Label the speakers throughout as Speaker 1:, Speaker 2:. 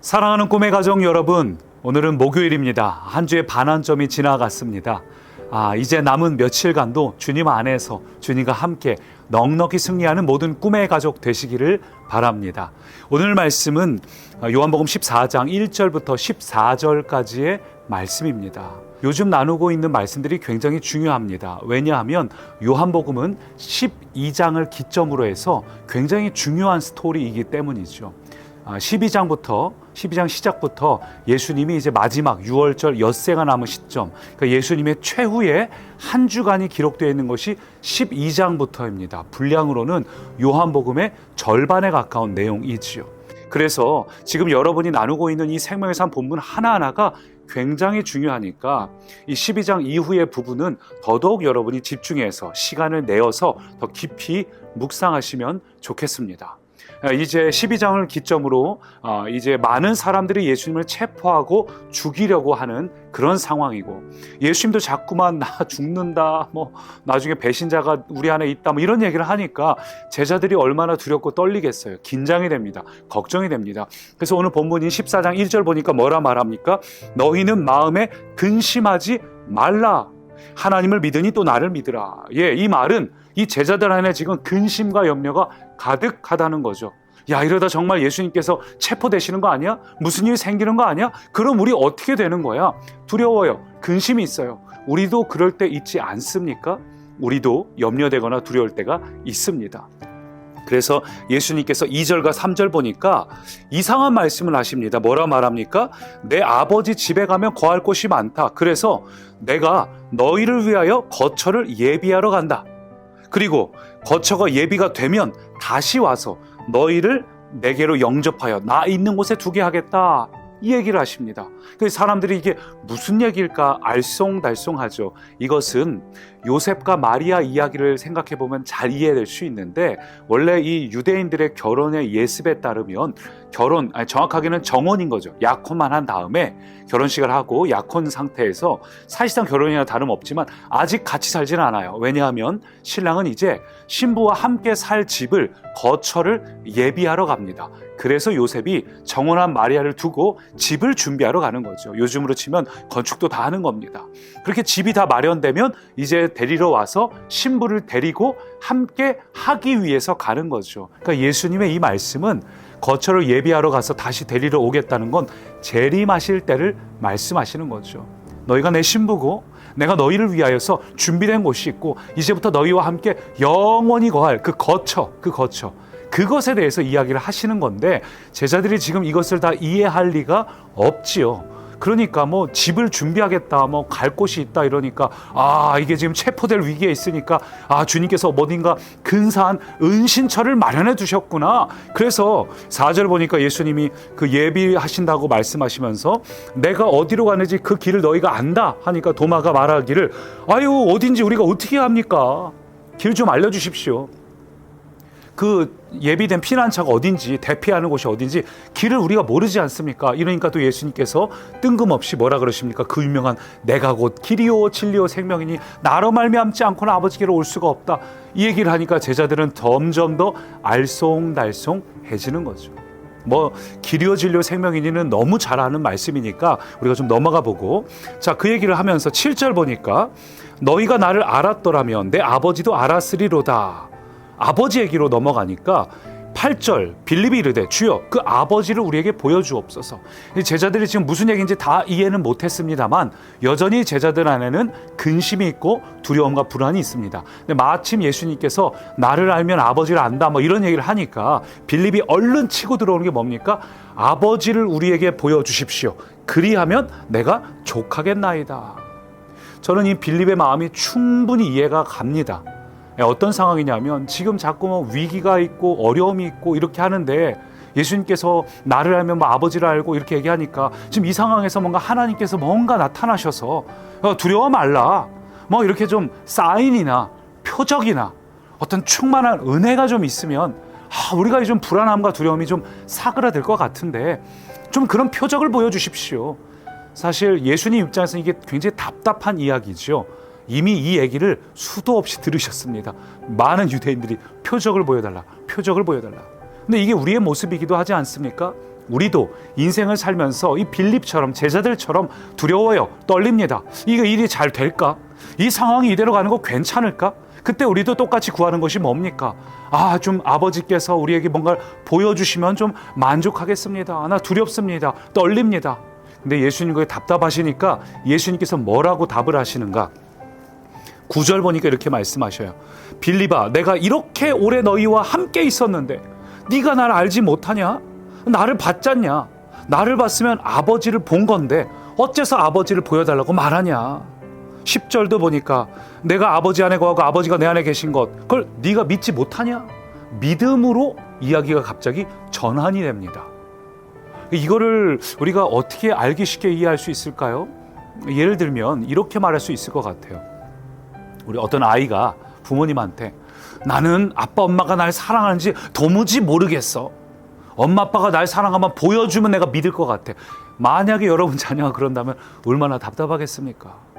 Speaker 1: 사랑하는 꿈의 가족 여러분, 오늘은 목요일입니다. 한 주의 반환점이 지나갔습니다. 아, 이제 남은 며칠간도 주님 안에서 주님과 함께 넉넉히 승리하는 모든 꿈의 가족 되시기를 바랍니다. 오늘 말씀은 요한복음 14장 1절부터 14절까지의 말씀입니다. 요즘 나누고 있는 말씀들이 굉장히 중요합니다. 왜냐하면 요한복음은 12장을 기점으로 해서 굉장히 중요한 스토리이기 때문이죠. 12장부터 12장 시작부터 예수님이 이제 마지막 6월절 엿새가 남은 시점, 그러니까 예수님의 최후의 한 주간이 기록되어 있는 것이 12장부터입니다. 분량으로는 요한복음의 절반에 가까운 내용이지요. 그래서 지금 여러분이 나누고 있는 이 생명의 산 본문 하나하나가 굉장히 중요하니까 이 12장 이후의 부분은 더더욱 여러분이 집중해서 시간을 내어서 더 깊이 묵상하시면 좋겠습니다. 이제 12장을 기점으로 어, 이제 많은 사람들이 예수님을 체포하고 죽이려고 하는 그런 상황이고 예수님도 자꾸만 나 죽는다 뭐 나중에 배신자가 우리 안에 있다 뭐 이런 얘기를 하니까 제자들이 얼마나 두렵고 떨리겠어요. 긴장이 됩니다. 걱정이 됩니다. 그래서 오늘 본문인 14장 1절 보니까 뭐라 말합니까 너희는 마음에 근심하지 말라. 하나님을 믿으니 또 나를 믿으라. 예 이 말은 이 제자들 안에 지금 근심과 염려가 가득하다는 거죠. 야, 이러다 정말 예수님께서 체포되시는 거 아니야? 무슨 일 생기는 거 아니야? 그럼 우리 어떻게 되는 거야? 두려워요. 근심이 있어요. 우리도 그럴 때 있지 않습니까? 우리도 염려되거나 두려울 때가 있습니다. 그래서 예수님께서 2절과 3절 보니까 이상한 말씀을 하십니다. 뭐라 말합니까? 내 아버지 집에 가면 거할 곳이 많다. 그래서 내가 너희를 위하여 거처를 예비하러 간다. 그리고 거처가 예비가 되면 다시 와서 너희를 내게로 영접하여 나 있는 곳에 두게 하겠다. 이 얘기를 하십니다. 그 사람들이 이게 무슨 얘기일까 알쏭달쏭하죠. 이것은 요셉과 마리아 이야기를 생각해 보면 잘 이해될 수 있는데 원래 이 유대인들의 결혼의 예습에 따르면 결혼 아니 정확하게는 정혼인 거죠. 약혼만 한 다음에 결혼식을 하고 약혼 상태에서 사실상 결혼이나 다름없지만 아직 같이 살지는 않아요. 왜냐하면 신랑은 이제 신부와 함께 살 집을 거처를 예비하러 갑니다. 그래서 요셉이 정혼한 마리아를 두고 집을 준비하러 가는 거죠. 요즘으로 치면 건축도 다 하는 겁니다. 그렇게 집이 다 마련되면 이제 데리러 와서 신부를 데리고 함께 하기 위해서 가는 거죠. 그러니까 예수님의 이 말씀은 거처를 예비하러 가서 다시 데리러 오겠다는 건 재림하실 때를 말씀하시는 거죠. 너희가 내 신부고 내가 너희를 위하여서 준비된 곳이 있고 이제부터 너희와 함께 영원히 거할 그 거처, 그 거처. 그것에 대해서 이야기를 하시는 건데 제자들이 지금 이것을 다 이해할 리가 없지요. 그러니까 뭐 집을 준비하겠다, 뭐 갈 곳이 있다 이러니까 아 이게 지금 체포될 위기에 있으니까 아 주님께서 어딘가 근사한 은신처를 마련해 두셨구나. 그래서 4절 보니까 예수님이 그 예비하신다고 말씀하시면서 내가 어디로 가는지 그 길을 너희가 안다 하니까 도마가 말하기를 아유 어딘지 우리가 어떻게 합니까? 길 좀 알려 주십시오. 그 예비된 피난처가 어딘지 대피하는 곳이 어딘지 길을 우리가 모르지 않습니까? 이러니까 또 예수님께서 뜬금없이 뭐라 그러십니까? 그 유명한 내가 곧 길이요 진리요 생명이니 나로 말미암지 않고는 아버지께로 올 수가 없다. 이 얘기를 하니까 제자들은 점점 더 알쏭달쏭해지는 거죠. 뭐 길이요 진리요 생명이니는 너무 잘 아는 말씀이니까 우리가 좀 넘어가 보고 자 그 얘기를 하면서 7절 보니까 너희가 나를 알았더라면 내 아버지도 알았으리로다. 아버지 얘기로 넘어가니까 8절 빌립이 이르되 주여 그 아버지를 우리에게 보여주옵소서. 제자들이 지금 무슨 얘기인지 다 이해는 못했습니다만 여전히 제자들 안에는 근심이 있고 두려움과 불안이 있습니다. 근데 마침 예수님께서 나를 알면 아버지를 안다 뭐 이런 얘기를 하니까 빌립이 얼른 치고 들어오는 게 뭡니까? 아버지를 우리에게 보여주십시오. 그리하면 내가 족하겠나이다. 저는 이 빌립의 마음이 충분히 이해가 갑니다. 예, 어떤 상황이냐면 지금 자꾸 뭐 위기가 있고 어려움이 있고 이렇게 하는데 예수님께서 나를 알면 뭐 아버지를 알고 이렇게 얘기하니까 지금 이 상황에서 뭔가 하나님께서 뭔가 나타나셔서 어, 두려워 말라 뭐 이렇게 좀 사인이나 표적이나 어떤 충만한 은혜가 좀 있으면 아, 우리가 좀 불안함과 두려움이 좀 사그라들 것 같은데 좀 그런 표적을 보여주십시오. 사실 예수님 입장에서 이게 굉장히 답답한 이야기죠. 이미 이 얘기를 수도 없이 들으셨습니다. 많은 유대인들이 표적을 보여달라, 표적을 보여달라. 근데 이게 우리의 모습이기도 하지 않습니까? 우리도 인생을 살면서 이 빌립처럼 제자들처럼 두려워요. 떨립니다. 이거 일이 잘 될까? 이 상황이 이대로 가는 거 괜찮을까? 그때 우리도 똑같이 구하는 것이 뭡니까? 아, 좀 아버지께서 우리에게 뭔가 보여주시면 좀 만족하겠습니다. 나 두렵습니다. 떨립니다. 근데 예수님 그게 답답하시니까 예수님께서 뭐라고 답을 하시는가? 구절 보니까 이렇게 말씀하셔요. 빌리바, 내가 이렇게 오래 너희와 함께 있었는데 네가 나를 알지 못하냐? 나를 봤잖냐? 나를 봤으면 아버지를 본 건데 어째서 아버지를 보여달라고 말하냐? 10절도 보니까 내가 아버지 안에 거하고 아버지가 내 안에 계신 것 그걸 네가 믿지 못하냐? 믿음으로 이야기가 갑자기 전환이 됩니다. 이거를 우리가 어떻게 알기 쉽게 이해할 수 있을까요? 예를 들면 이렇게 말할 수 있을 것 같아요. 우리 어떤 아이가 부모님한테 나는 아빠 엄마가 날 사랑하는지 도무지 모르겠어. 엄마 아빠가 날 사랑하면 보여주면 내가 믿을 것 같아. 만약에 여러분 자녀가 그런다면 얼마나 답답하겠습니까?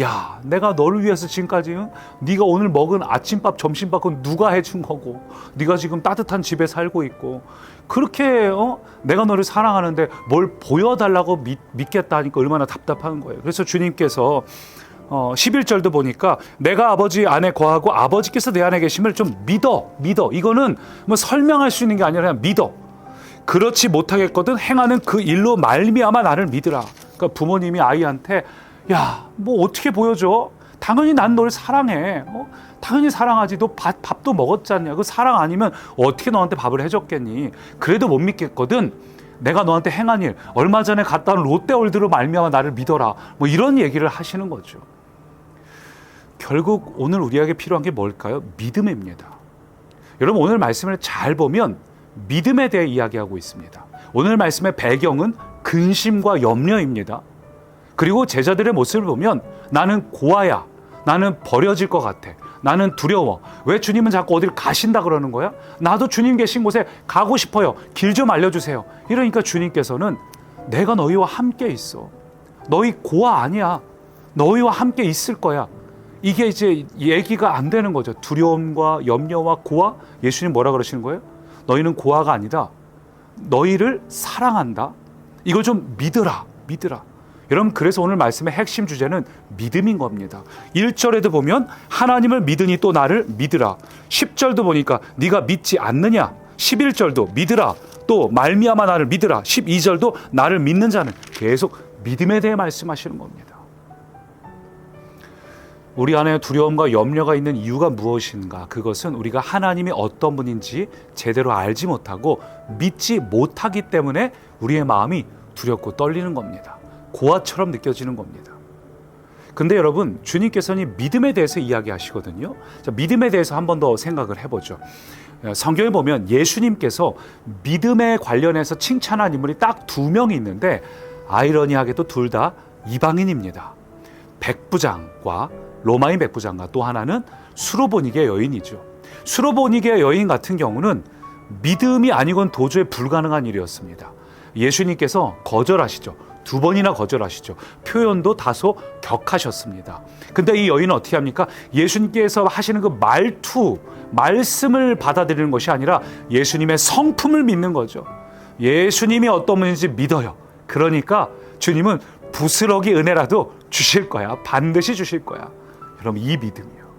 Speaker 1: 야, 내가 너를 위해서 지금까지 응? 네가 오늘 먹은 아침밥, 점심밥 그건 누가 해준 거고, 네가 지금 따뜻한 집에 살고 있고, 그렇게 어? 내가 너를 사랑하는데 뭘 보여달라고 믿, 믿겠다니까 얼마나 답답한 거예요. 그래서 주님께서 어, 11절도 보니까 내가 아버지 안에 거하고 아버지께서 내 안에 계심을 좀 믿어, 믿어. 이거는 뭐 설명할 수 있는 게 아니라 그냥 믿어. 그렇지 못하겠거든 행하는 그 일로 말미암아 나를 믿으라. 그러니까 부모님이 아이한테 야, 뭐 어떻게 보여줘? 당연히 난 너를 사랑해. 어? 당연히 사랑하지. 너 밥, 밥도 먹었잖냐. 그 사랑 아니면 어떻게 너한테 밥을 해줬겠니? 그래도 못 믿겠거든. 내가 너한테 행한 일, 얼마 전에 갔다 온 롯데월드로 말미암아 나를 믿어라. 뭐 이런 얘기를 하시는 거죠. 결국 오늘 우리에게 필요한 게 뭘까요? 믿음입니다. 여러분 오늘 말씀을 잘 보면 믿음에 대해 이야기하고 있습니다. 오늘 말씀의 배경은 근심과 염려입니다. 그리고 제자들의 모습을 보면 나는 고아야. 나는 버려질 것 같아. 나는 두려워. 왜 주님은 자꾸 어디를 가신다 그러는 거야? 나도 주님 계신 곳에 가고 싶어요. 길 좀 알려주세요. 이러니까 주님께서는 내가 너희와 함께 있어. 너희 고아 아니야. 너희와 함께 있을 거야. 이게 이제 얘기가 안 되는 거죠. 두려움과 염려와 고아. 예수님 뭐라 그러시는 거예요? 너희는 고아가 아니다. 너희를 사랑한다. 이걸 좀 믿으라. 믿으라. 여러분 그래서 오늘 말씀의 핵심 주제는 믿음인 겁니다. 1절에도 보면 하나님을 믿으니 또 나를 믿으라. 10절도 보니까 네가 믿지 않느냐. 11절도 믿으라. 또 말미암아 나를 믿으라. 12절도 나를 믿는 자는 계속 믿음에 대해 말씀하시는 겁니다. 우리 안에 두려움과 염려가 있는 이유가 무엇인가? 그것은 우리가 하나님이 어떤 분인지 제대로 알지 못하고 믿지 못하기 때문에 우리의 마음이 두렵고 떨리는 겁니다. 고아처럼 느껴지는 겁니다. 근데 여러분, 주님께서는 믿음에 대해서 이야기하시거든요. 자, 믿음에 대해서 한 번 더 생각을 해보죠. 성경에 보면 예수님께서 믿음에 관련해서 칭찬한 인물이 딱 두 명이 있는데 아이러니하게도 둘 다 이방인입니다. 백부장과 로마인 백부장과 또 하나는 수로보니게 여인이죠. 수로보니게 여인 같은 경우는 믿음이 아니곤 도저히 불가능한 일이었습니다. 예수님께서 거절하시죠. 두 번이나 거절하시죠. 표현도 다소 격하셨습니다. 근데 이 여인은 어떻게 합니까? 예수님께서 하시는 그 말투, 말씀을 받아들이는 것이 아니라 예수님의 성품을 믿는 거죠. 예수님이 어떤 분인지 믿어요. 그러니까 주님은 부스러기 은혜라도 주실 거야. 반드시 주실 거야. 여러분, 이 믿음이요.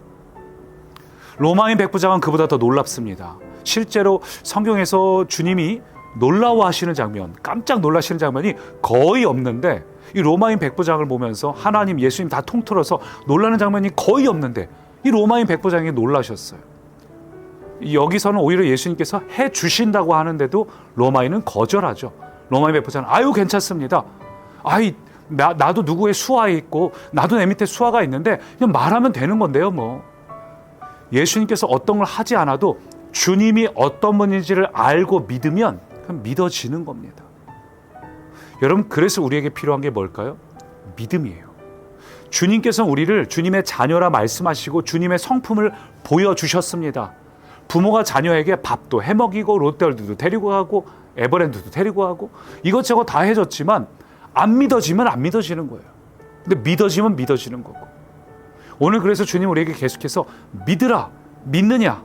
Speaker 1: 로마인 백부장은 그보다 더 놀랍습니다. 실제로 성경에서 주님이 놀라워하시는 장면, 깜짝 놀라시는 장면이 거의 없는데 이 로마인 백부장을 보면서 하나님, 예수님 다 통틀어서 놀라는 장면이 거의 없는데 이 로마인 백부장이 놀라셨어요. 여기서는 오히려 예수님께서 해 주신다고 하는데도 로마인은 거절하죠. 로마인 백부장은 아유 괜찮습니다. 아이 나, 나도 누구의 수하에 있고 나도 내 밑에 수하가 있는데 그냥 말하면 되는 건데요, 뭐. 예수님께서 어떤 걸 하지 않아도 주님이 어떤 분인지를 알고 믿으면 믿어지는 겁니다. 여러분, 그래서 우리에게 필요한 게 뭘까요? 믿음이에요. 주님께서 우리를 주님의 자녀라 말씀하시고 주님의 성품을 보여주셨습니다. 부모가 자녀에게 밥도 해먹이고 롯데월드도 데리고 가고 에버랜드도 데리고 가고 이것저것 다 해줬지만 안 믿어지면 안 믿어지는 거예요. 근데 믿어지면 믿어지는 거고. 오늘 그래서 주님 우리에게 계속해서 믿으라. 믿느냐?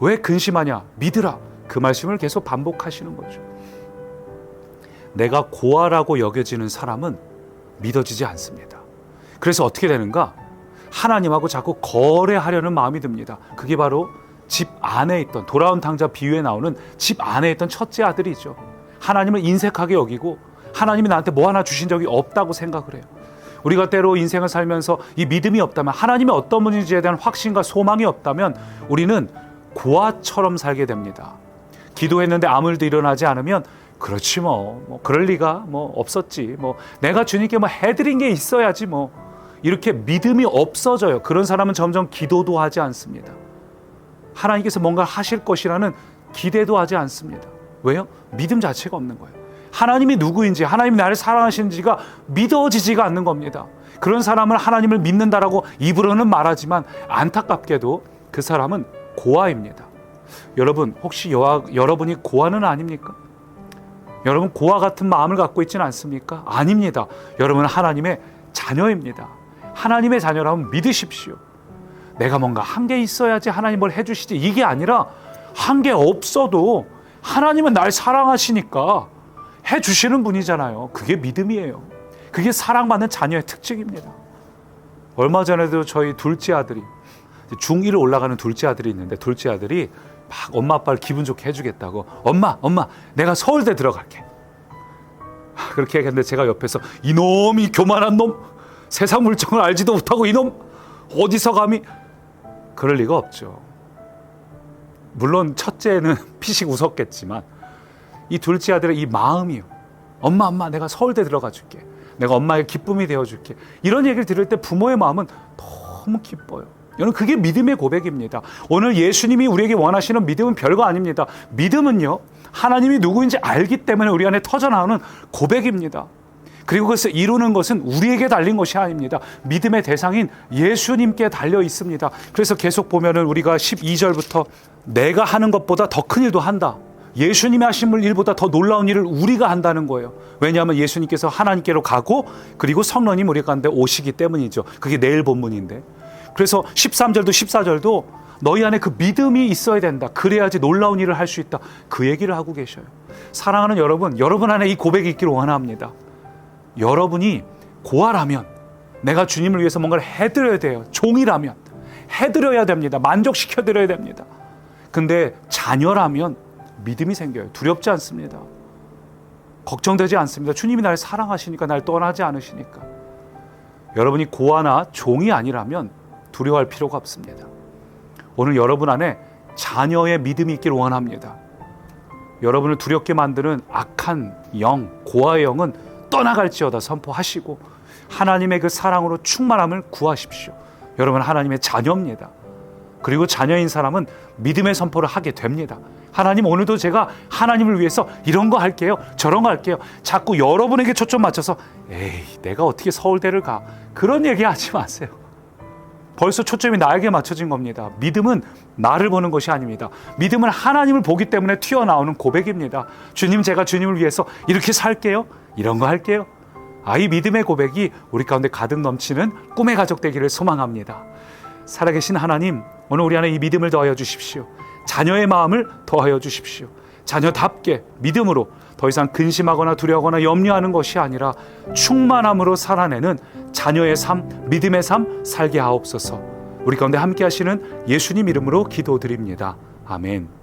Speaker 1: 왜 근심하냐? 믿으라. 그 말씀을 계속 반복하시는 거죠. 내가 고아라고 여겨지는 사람은 믿어지지 않습니다. 그래서 어떻게 되는가? 하나님하고 자꾸 거래하려는 마음이 듭니다. 그게 바로 집 안에 있던 돌아온 당자 비유에 나오는 집 안에 있던 첫째 아들이죠. 하나님을 인색하게 여기고 하나님이 나한테 뭐 하나 주신 적이 없다고 생각을 해요. 우리가 때로 인생을 살면서 이 믿음이 없다면 하나님이 어떤 분인지에 대한 확신과 소망이 없다면 우리는 고아처럼 살게 됩니다. 기도했는데 아무 일도 일어나지 않으면 그렇지 뭐, 뭐 그럴 리가 뭐 없었지 뭐 내가 주님께 뭐 해드린 게 있어야지 뭐 이렇게 믿음이 없어져요. 그런 사람은 점점 기도도 하지 않습니다. 하나님께서 뭔가 하실 것이라는 기대도 하지 않습니다. 왜요? 믿음 자체가 없는 거예요. 하나님이 누구인지, 하나님이 나를 사랑하시는지가 믿어지지가 않는 겁니다. 그런 사람을 하나님을 믿는다라고 입으로는 말하지만 안타깝게도 그 사람은 고아입니다. 여러분, 혹시 여아, 여러분이 고아는 아닙니까? 여러분, 고아 같은 마음을 갖고 있지는 않습니까? 아닙니다. 여러분은 하나님의 자녀입니다. 하나님의 자녀라면 믿으십시오. 내가 뭔가 한 게 있어야지 하나님 뭘 해주시지. 이게 아니라 한 게 없어도 하나님은 날 사랑하시니까 해 주시는 분이잖아요. 그게 믿음이에요. 그게 사랑받는 자녀의 특징입니다. 얼마 전에도 저희 둘째 아들이 중1을 올라가는 둘째 아들이 있는데 둘째 아들이 막 엄마 아빠를 기분 좋게 해주겠다고 엄마 엄마 내가 서울대 들어갈게 그렇게 얘기했는데 제가 옆에서 이놈이 교만한 놈 세상 물정을 알지도 못하고 이놈 어디서 감히 그럴 리가 없죠. 물론 첫째는 피식 웃었겠지만 이 둘째 아들의 이 마음이요. 엄마 엄마 내가 서울대 들어가 줄게. 내가 엄마의 기쁨이 되어 줄게. 이런 얘기를 들을 때 부모의 마음은 너무 기뻐요. 여러분 그게 믿음의 고백입니다. 오늘 예수님이 우리에게 원하시는 믿음은 별거 아닙니다. 믿음은요. 하나님이 누구인지 알기 때문에 우리 안에 터져 나오는 고백입니다. 그리고 그것을 이루는 것은 우리에게 달린 것이 아닙니다. 믿음의 대상인 예수님께 달려 있습니다. 그래서 계속 보면은 우리가 12절부터 내가 하는 것보다 더 큰 일도 한다. 예수님이 하신 일보다 더 놀라운 일을 우리가 한다는 거예요. 왜냐하면 예수님께서 하나님께로 가고 그리고 성령님 우리 가운데 오시기 때문이죠. 그게 내일 본문인데. 그래서 13절도 14절도 너희 안에 그 믿음이 있어야 된다. 그래야지 놀라운 일을 할 수 있다. 그 얘기를 하고 계셔요. 사랑하는 여러분, 여러분 안에 이 고백이 있기를 원합니다. 여러분이 고아라면 내가 주님을 위해서 뭔가를 해드려야 돼요. 종이라면 해드려야 됩니다. 만족시켜드려야 됩니다. 근데 자녀라면 믿음이 생겨요. 두렵지 않습니다. 걱정되지 않습니다. 주님이 날 사랑하시니까 날 떠나지 않으시니까. 여러분이 고아나 종이 아니라면 두려워할 필요가 없습니다. 오늘 여러분 안에 자녀의 믿음이 있기를 원합니다. 여러분을 두렵게 만드는 악한 영, 고아의 영은 떠나갈지어다 선포하시고 하나님의 그 사랑으로 충만함을 구하십시오. 여러분 하나님의 자녀입니다. 그리고 자녀인 사람은 믿음의 선포를 하게 됩니다. 하나님 오늘도 제가 하나님을 위해서 이런 거 할게요. 저런 거 할게요. 자꾸 여러분에게 초점 맞춰서 에이 내가 어떻게 서울대를 가 그런 얘기 하지 마세요. 벌써 초점이 나에게 맞춰진 겁니다. 믿음은 나를 보는 것이 아닙니다. 믿음은 하나님을 보기 때문에 튀어나오는 고백입니다. 주님 제가 주님을 위해서 이렇게 살게요. 이런 거 할게요. 아이 믿음의 고백이 우리 가운데 가득 넘치는 꿈의 가족 되기를 소망합니다. 살아계신 하나님, 오늘 우리 안에 이 믿음을 더하여 주십시오. 자녀의 마음을 더하여 주십시오. 자녀답게 믿음으로 더 이상 근심하거나 두려워하거나 염려하는 것이 아니라 충만함으로 살아내는 자녀의 삶, 믿음의 삶 살게 하옵소서. 우리 가운데 함께 하시는 예수님 이름으로 기도드립니다. 아멘.